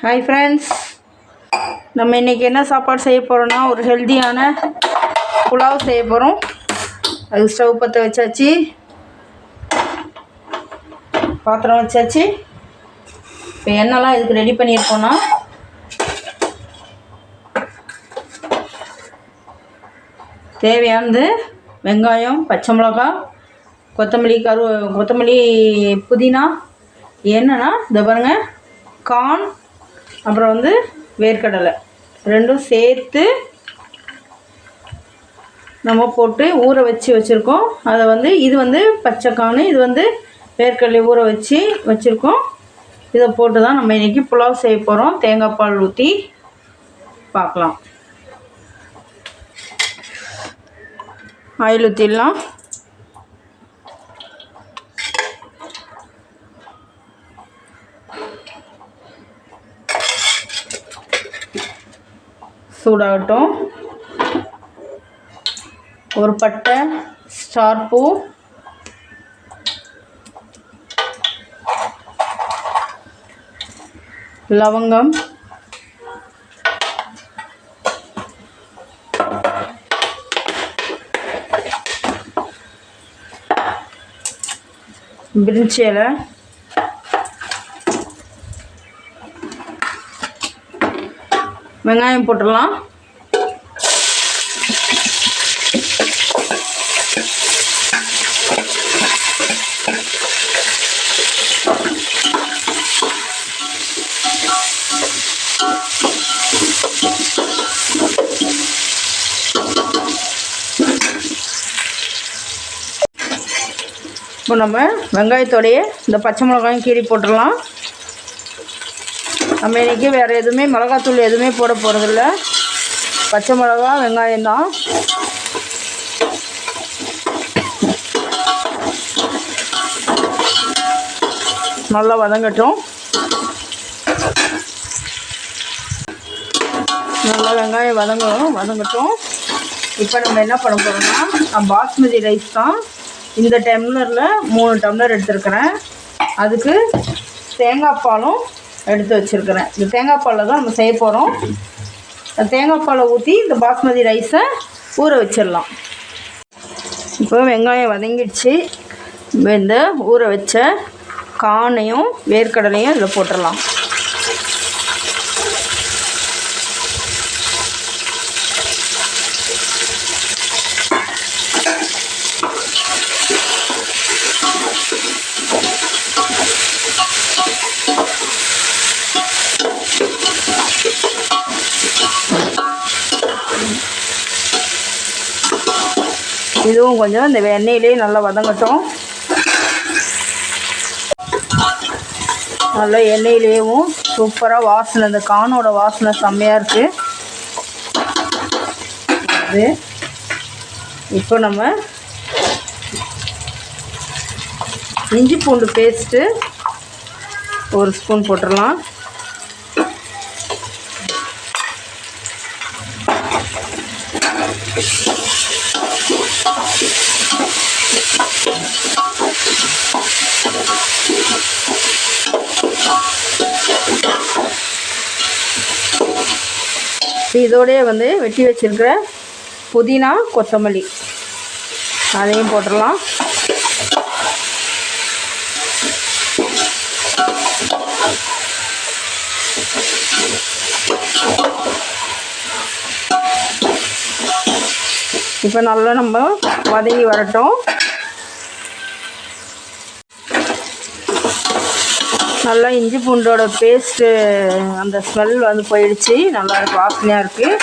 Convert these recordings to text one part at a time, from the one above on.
Hi friends நம்ம இன்றைக்கி என்ன சாப்பாடு செய்ய போகிறோன்னா ஒரு ஹெல்த்தியான புலாவ் செய்ய போகிறோம் அது ஸ்டவ் பற்ற வச்சாச்சு. பாத்திரம் வச்சாச்சு. இப்போ எண்ணெய்லாம் இதுக்கு ரெடி பண்ணியிருக்கோன்னா தேவையானது வெங்காயம் பச்சை மிளகா கொத்தமல்லி கரு கொத்தமல்லி புதினா என்னன்னா இந்த பாருங்கள் கார்ன் அப்புறம் வந்து வேர்க்கடலை. ரெண்டும் சேர்த்து நம்ம போட்டு ஊற வச்சு வச்சுருக்கோம். அதை வந்து இது வந்து பச்சைக்கானு இது வந்து வேர்க்கடலை ஊற வச்சு வச்சுருக்கோம். இதை போட்டு தான் நம்ம இன்றைக்கி புலாவ் செய்ய போகிறோம் தேங்காய் பால் ஊற்றி பார்க்கலாம். ஆயில் ஊற்றிடலாம் சூடாகட்டும். ஒரு பட்டை ஸ்டார் பூ லவங்கம். பிரிஞ்சி இலை. வெங்காயம் போட்டுடலாம். இப்போ நம்ம வெங்காயத்தோடையே இந்த பச்சை மிளகாயும் கீறி போட்டுடலாம். நம்ம இன்றைக்கி வேறு எதுவுமே மிளகாத்தூள் எதுவுமே போட போகிறதில்ல பச்சை மிளகா வெங்காயம் தான். நல்லா வதங்கட்டும். நல்லா வெங்காயம் வதங்கும் வதங்கட்டும். இப்போ நம்ம என்ன பண்ண போகிறோம்னா பாஸ்மதி ரைஸ் தான் இந்த டம்ளரில் மூணு டம்ளர் எடுத்துருக்கிறேன். அதுக்கு தேங்காய் பாலும் எடுத்து வச்சுருக்கிறேன். இந்த தேங்காய் பாலில் தான் நம்ம செய்ய போகிறோம் அந்த தேங்காய் பாலை ஊற்றி இந்த பாஸ்மதி ரைஸை ஊற வச்சிடலாம். இப்போ வெங்காயம் வதங்கிடுச்சு. இந்த ஊற வச்ச கானையும் வேர்க்கடலையும் இதில் போட்டுடலாம். இதுவும் கொஞ்சம் இந்த எண்ணெயிலே நல்லா வதங்கட்டும். நல்லா எண்ணெயிலேயும் சூப்பராக வாசனை இந்த கானோட வாசனை செம்மையாக இருக்குது இது இப்போ நம்ம இஞ்சி பூண்டு பேஸ்ட்டு ஒரு ஸ்பூன் போட்டுடலாம். இதோடையே வந்து வெட்டி வச்சுருக்கிற புதினா கொத்தமல்லி. அதையும் போட்டுடலாம். இப்போ நல்லா நம்ம வதங்கி வரட்டும். நல்லா இஞ்சி பூண்டோட பேஸ்ட்டு அந்த ஸ்மெல் வந்து போயிடுச்சு. நல்லா இருக்கும் வாசனையாக இருக்குது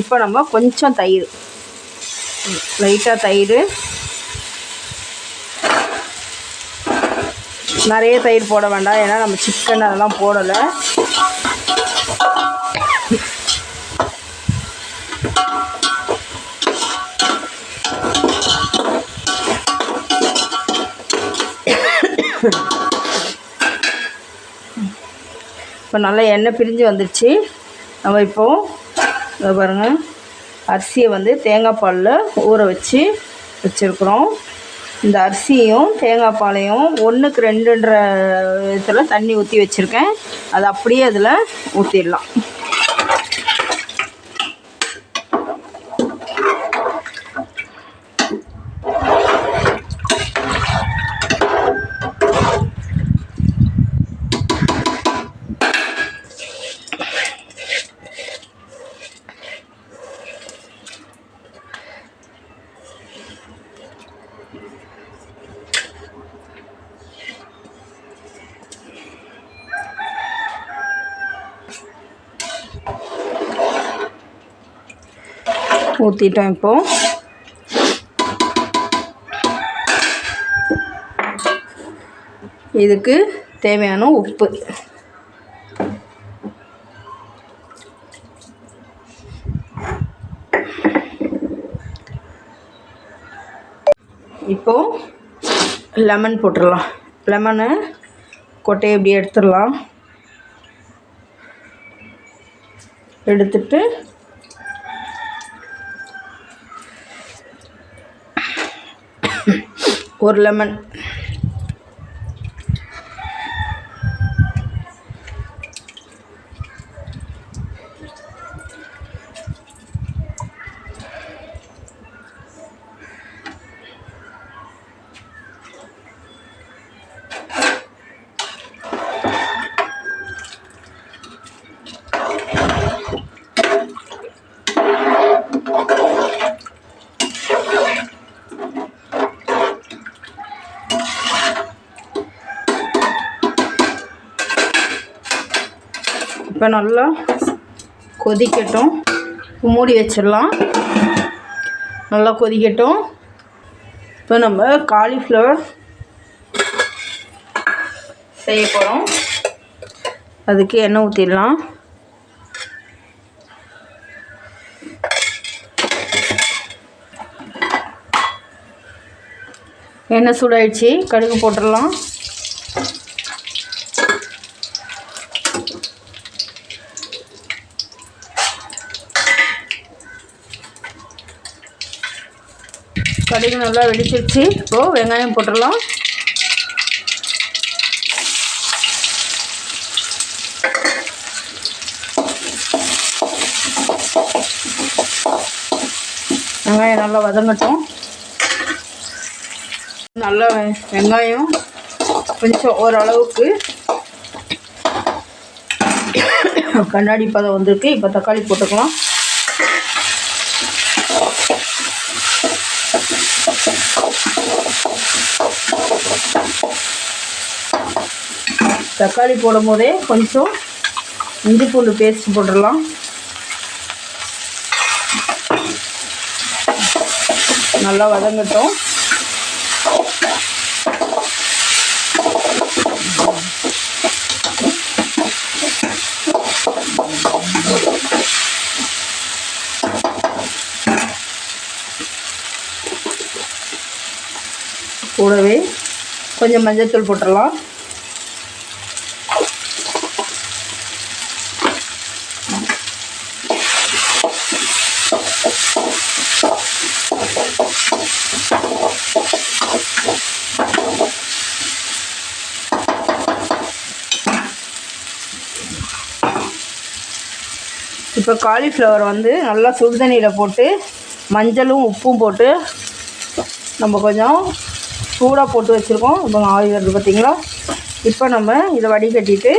இப்போ நம்ம கொஞ்சம் தயிர். லைட்டாக தயிர். நிறைய தயிர் போட வேண்டாம். ஏன்னா நம்ம சிக்கன் அதெல்லாம் போடலை. இப்போ நல்லா எண்ணெய் பிரிஞ்சு வந்துடுச்சு நம்ம இப்போது பாருங்கள் அரிசியை வந்து தேங்காய் பாலில் ஊற வச்சு வச்சுருக்குறோம். இந்த அரிசியும் தேங்காய் பாலையும் ஒன்றுக்கு ரெண்டுன்ற இதில் தண்ணி ஊற்றி வச்சுருக்கேன். அது அப்படியே அதில் ஊற்றிடலாம் ஊற்றிட்டோம் இப்போது இதுக்கு தேவையான உப்பு. இப்போது லெமன் போட்டுடலாம். லெமனை கொட்டையை இப்படி எடுத்துடலாம். எடுத்துட்டு ஒரு லெமன் இப்போ நல்லா கொதிக்கட்டும். மூடி வச்சிடலாம். நல்லா கொதிக்கட்டும். இப்போ நம்ம காலிஃப்ளவர் செய்ய போகிறோம் அதுக்கு எண்ணெய் ஊற்றிடலாம் எண்ணெய் சூடாயிடுச்சு. கடுகு போட்டுடலாம். கடுகு நல்லா வெடிச்சிருச்சு. இப்போது வெங்காயம் போட்டுடலாம். வெங்காயம் நல்லா வதங்கட்டும். நல்லா வெ- வெங்காயம் கொஞ்சம் ஓரளவுக்கு கண்ணாடி பதம் வந்திருக்கு. இப்போ தக்காளி போட்டுக்கலாம். தக்காளி போடும் போதே கொஞ்சம் இஞ்சி பூண்டு பேஸ்ட் போட்டுடலாம். நல்லா வதங்கட்டும். கூடவே கொஞ்சம் மஞ்சத்தூள் போட்டுடலாம். இப்போ காலிஃப்ளவர் வந்து நல்லா சுடுதண்ணியில் போட்டு மஞ்சளும் உப்பும் போட்டு நம்ம கொஞ்சம் சூடாக போட்டு வச்சுருக்கோம். இப்போ ஆவி வருது இப்போ நம்ம இதை வடிகட்டிட்டு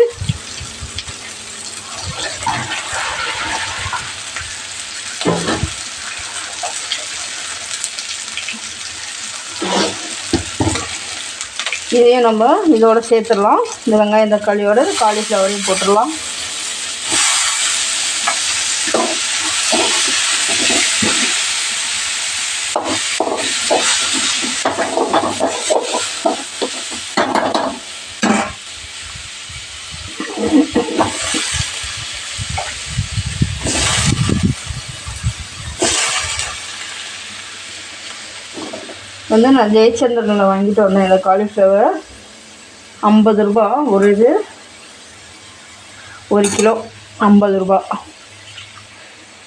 இதையும் நம்ம இதோடு சேர்த்துடலாம். இந்த வெங்காயம் தக்காளியோட காலிஃப்ளவரையும் போட்டுடலாம். வந்து நான் ஜெயச்சந்திரனில் வாங்கிட்டு வந்தேன். இந்த காலிஃப்ளவர் ஐம்பது ரூபா. ஒரு இது. ஒரு கிலோ. ஐம்பது ரூபா.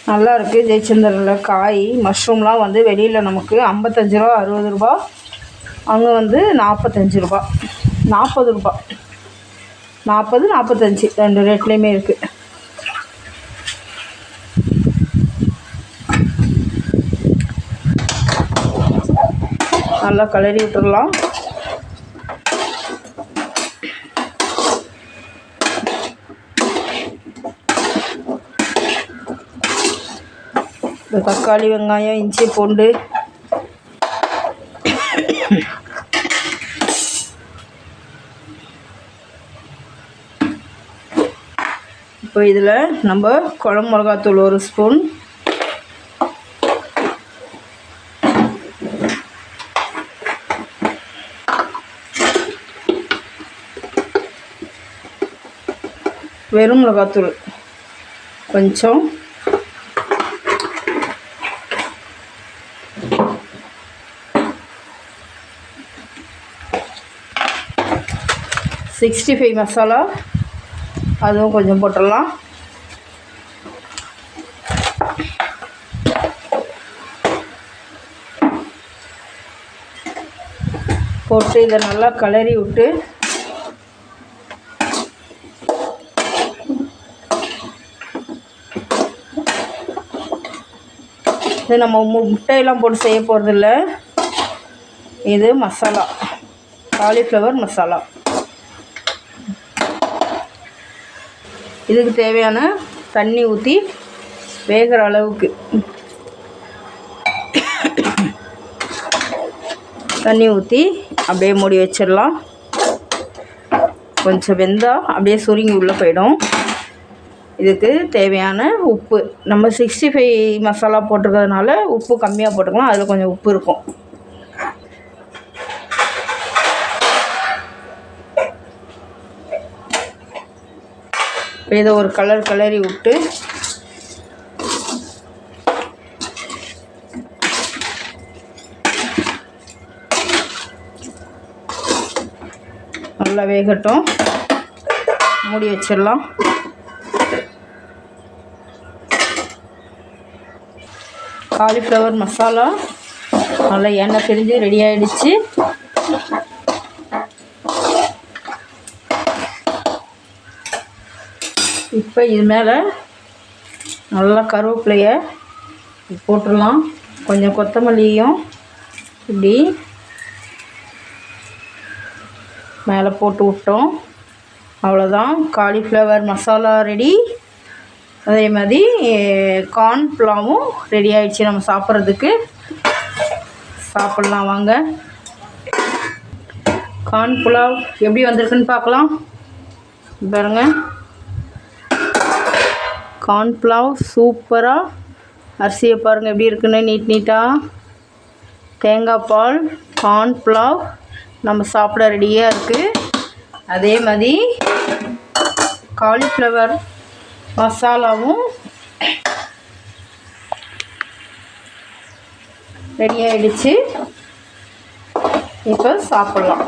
நல்லா இருக்குது ஜெயச்சந்திரனில் காய். மஷ்ரூம்லாம் வந்து வெளியில் நமக்கு ஐம்பத்தஞ்சு ரூபா அறுபது ரூபா. அங்கே வந்து நாற்பத்தஞ்சு ரூபா. நாற்பது ரூபா. நாற்பது நாற்பத்தஞ்சு ரெண்டு ரேட்லேயுமே இருக்குது நல்லா கலரி விட்டுடலாம் இந்த தக்காளி வெங்காயம் இஞ்சி பூண்டு இப்போ இதில் நம்ம குழம்பு மிளகாத்தூள் ஒரு ஸ்பூன். வெறும் மிளகாத்தூள் கொஞ்சம். சிக்ஸ்டி ஃபைவ் மசாலா. அதுவும் கொஞ்சம் போட்டுடலாம். போட்டு இதை நல்லா கலரி விட்டு இது நம்ம மு- முட்டையெல்லாம் போட்டு செய்ய போகிறதில்ல இது மசாலா காலிஃப்ளவர் மசாலா. இதுக்கு தேவையான தண்ணி ஊற்றி வேகிற அளவுக்கு தண்ணி ஊற்றி அப்படியே மூடி வச்சிடலாம். கொஞ்சம் வெந்தால் அப்படியே சுருங்கி உள்ளே போயிடும். இதுக்கு தேவையான உப்பு. நம்ம சிக்ஸ்டி ஃபைவ் மசாலா போட்டிருக்கிறதுனால உப்பு கம்மியாக போட்டுக்கலாம். அதில் கொஞ்சம் உப்பு இருக்கும். ஏதோ ஒரு கலர் கலரி விட்டு நல்லா வேகட்டும். மூடி வச்சிடலாம். காலிஃப்ளவர் மசாலா நல்லா எண்ணெய் பிரிஞ்சு ரெடி ஆகிடுச்சு இப்போ இது மேலே நல்லா கருவேப்பிலைய போட்டுடலாம். கொஞ்சம் கொத்தமல்லியும் இப்படி மேலே போட்டு விட்டோம். அவ்வளோதான் காலிஃப்ளவர் மசாலா ரெடி. அதே மாதிரி கார்ன் புலாவும் ரெடி ஆயிடுச்சு நம்ம சாப்பிட்றதுக்கு. சாப்பிட்லாம் வாங்க. கார்ன் புலாவ் எப்படி வந்திருக்குன்னு பார்க்கலாம். பாருங்கள் கார்ன் புலாவ் சூப்பராக அரிசியை பாருங்கள் எப்படி இருக்குன்னு நீட் நீட்டாக தேங்காய் பால் கார்ன் புலாவ் நம்ம சாப்பிட ரெடியாக இருக்குது அதே மாதிரி காலிஃப்ளவர் மசாலாவும் ரெடி இப்போ சாப்பிட்லாம்.